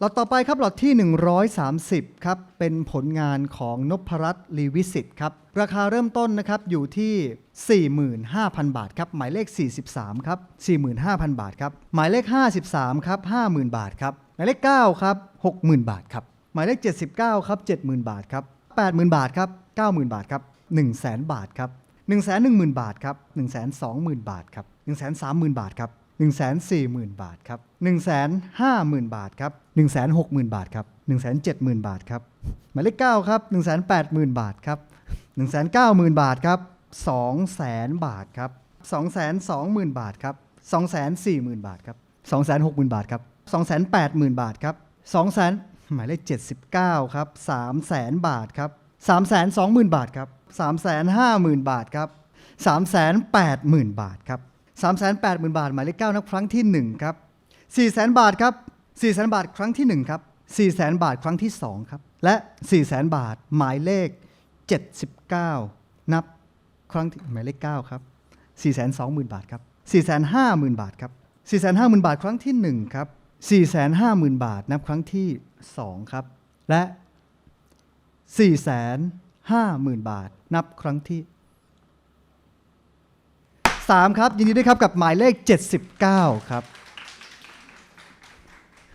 หลอดต่อไปครับหลอดที่ 130 ครับ เป็นผลงานของนพรัตน์ลีวิสิตครับ ราคาเริ่มต้นนะครับอยู่ที่ 45,000 บาทครับ หมายเลข 43 ครับ 45,000 บาทครับ หมายเลข 53 ครับ 50,000 บาทครับ หมายเลข 9 ครับ 60,000 บาทครับ หมายเลข 79 ครับ 70,000 บาทครับ 80,000 บาทครับ 90,000 บาทครับ 100,000 บาทครับ 110,000 บาทครับ 120,000 บาทครับ 130,000 บาทครับ 140,000 บาทครับ150,000 บาทครับ160,000 บาทครับ170,000 บาทครับหมายเลข9ครับ180,000 บาทครับ190,000 บาทครับ200,000 บาทครับ220,000 บาทครับ240,000 บาทครับ260,000 บาทครับ280,000 บาทครับ200,000หมายเลข79ครับ300,000 บาทครับ320,000 บาทครับ350,000 บาทครับ380,000 บาทครับ 380,000 บาท หมายเลข9นับครั้งที่ 1 ครับ 400,000 บาทครับ 400,000 บาทครั้งที่ 1 ครับ 400,000 บาทครั้งที่ 2 ครับ และ 400,000 บาทหมายเลข 79 นับครั้งที่หมายเลข9ครับ 420,000 บาทครับ 450,000 บาทครับ 450,000 บาทครั้งที่ 1 ครับ 450,000 บาทนับครั้งที่ 2 ครับ และ 450,000 บาทนับครั้งที่ 3 ครับ ยินดีด้วยครับกับหมายเลข 79 ครับ